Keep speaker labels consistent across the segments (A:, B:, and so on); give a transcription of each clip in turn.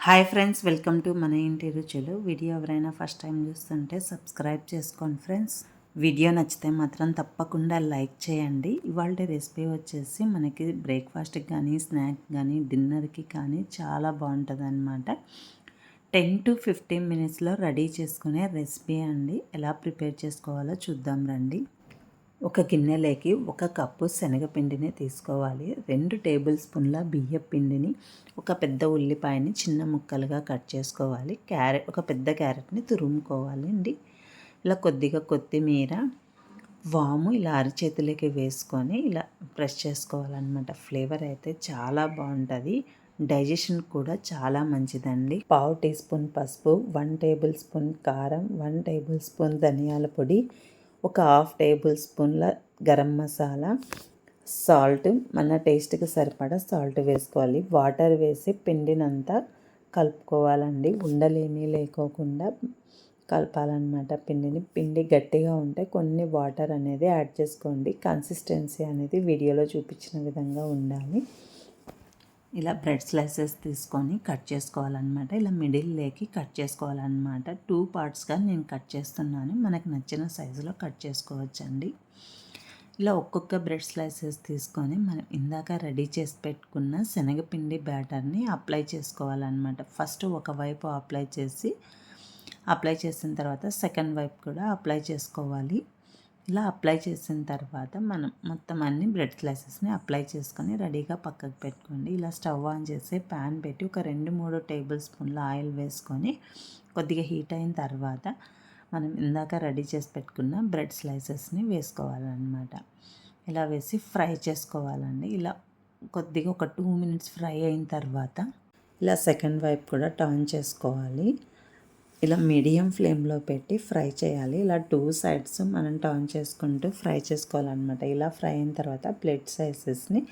A: Hi friends welcome to మన ఇంటి రుచులు. వీడియో ఎవరైనా ఫస్ట్ టైం చూస్తుంటే సబ్స్క్రైబ్ చేసుకోండి ఫ్రెండ్స్. వీడియో నచ్చితే మాత్రం తప్పకుండా లైక్ చేయండి. ఇవాళ రెసిపీ వచ్చేసి మనకి బ్రేక్ఫాస్ట్కి కానీ స్నాక్ కానీ డిన్నర్కి కానీ చాలా బాగుంటుంది అనమాట టెన్ టు ఫిఫ్టీన్ మినిట్స్లో రెడీ చేసుకునే రెసిపీ అండి. ఎలా ప్రిపేర్ చేసుకోవాలో చూద్దాం రండి. ఒక గిన్నెలోకి ఒక కప్పు శనగపిండిని తీసుకోవాలి. రెండు టేబుల్ స్పూన్ల బియ్య పిండిని ఒక పెద్ద ఉల్లిపాయని చిన్న ముక్కలుగా కట్ చేసుకోవాలి. క్యారెట్ ఒక పెద్ద క్యారెట్ని తురుముకోవాలండి. ఇలా కొద్దిగా కొత్తిమీర వాము ఇలా అరచేతులకి వేసుకొని ఇలా ప్రెస్ చేసుకోవాలన్నమాట. ఫ్లేవర్ అయితే చాలా బాగుంటుంది. డైజెషన్ కూడా చాలా మంచిదండి. పావు టీ స్పూన్ పసుపు వన్ టేబుల్ స్పూన్ కారం వన్ టేబుల్ స్పూన్ ధనియాల పొడి ఒక హాఫ్ టేబుల్ స్పూన్ల గరం మసాలా సాల్ట్. మన టేస్ట్కి సరిపడా సాల్ట్ వేసుకోవాలి. వాటర్ వేసి పిండినంతా కలుపుకోవాలండి. ఉండలేమీ లేకోకుండా కలపాలన్నమాట పిండిని. పిండి గట్టిగా ఉంటే కొన్ని వాటర్ అనేది యాడ్ చేసుకోండి. కన్సిస్టెన్సీ అనేది వీడియోలో చూపించిన విధంగా ఉండాలి. ఇలా బ్రెడ్ స్లైసెస్ తీసుకొని కట్ చేసుకోవాలన్నమాట. ఇలా మిడిల్ లేకి కట్ చేసుకోవాలన్నమాట. టూ పార్ట్స్గా నేను కట్ చేస్తున్నాను. మనకు నచ్చిన సైజులో కట్ చేసుకోవచ్చండి. ఇలా ఒక్కొక్క బ్రెడ్ స్లైసెస్ తీసుకొని మనం ఇందాక రెడీ చేసి పెట్టుకున్న శనగపిండి బ్యాటర్ని అప్లై చేసుకోవాలన్నమాట. ఫస్ట్ ఒకవైపు అప్లై చేసి అప్లై చేసిన తర్వాత సెకండ్ వైపు కూడా అప్లై చేసుకోవాలి. ఇలా అప్లై చేసిన తర్వాత మనం మొత్తం అన్ని బ్రెడ్ స్లైసెస్ని అప్లై చేసుకొని రెడీగా పక్కకు పెట్టుకోండి. ఇలా స్టవ్ ఆన్ చేసి ప్యాన్ పెట్టి ఒక రెండు మూడు టేబుల్ స్పూన్ల ఆయిల్ వేసుకొని కొద్దిగా హీట్ అయిన తర్వాత మనం ఇందాక రెడీ చేసి పెట్టుకున్న బ్రెడ్ స్లైసెస్ని వేసుకోవాలన్నమాట. ఇలా వేసి ఫ్రై చేసుకోవాలండి. ఇలా కొద్దిగా ఒక టూ మినిట్స్ ఫ్రై అయిన తర్వాత ఇలా సెకండ్ వైపు కూడా టర్న్ చేసుకోవాలి. ఇలా మీడియం ఫ్లేమ్లో పెట్టి ఫ్రై చేయాలి. ఇలా టూ సైడ్స్ మనం టర్న్ చేసుకుంటూ ఫ్రై చేసుకోవాలన్నమాట. ఇలా ఫ్రై అయిన తర్వాత ప్లేట్ సైజెస్ని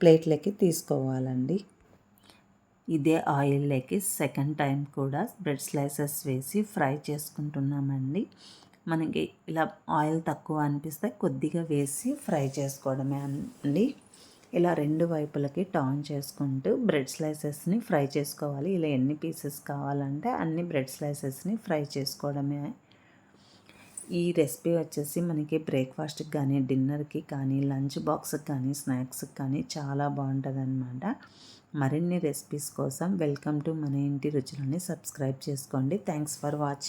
A: ప్లేట్లకి తీసుకోవాలండి. ఇదే ఆయిల్లోకి సెకండ్ టైం కూడా బ్రెడ్ స్లైసెస్ వేసి ఫ్రై చేసుకుంటున్నామండి. మనకి ఇలా ఆయిల్ తక్కువ అనిపిస్తే కొద్దిగా వేసి ఫ్రై చేసుకోవడమే అండి. ఇలా రెండు వైపులకి టర్న్ చేసుకుంటూ బ్రెడ్ స్లైసెస్ని ఫ్రై చేసుకోవాలి. ఇలా ఎన్ని పీసెస్ కావాలంటే అన్ని బ్రెడ్ స్లైసెస్ని ఫ్రై చేసుకోవడమే. ఈ రెసిపీ వచ్చేసి మనకి బ్రేక్ఫాస్ట్కి కానీ డిన్నర్కి కానీ లంచ్ బాక్స్కి కానీ స్నాక్స్కి కానీ చాలా బాగుంటుంది అనమాట మరిన్ని రెసిపీస్ కోసం వెల్కమ్ టు మన ఇంటి రుచులని సబ్స్క్రైబ్ చేసుకోండి. Thanks for watching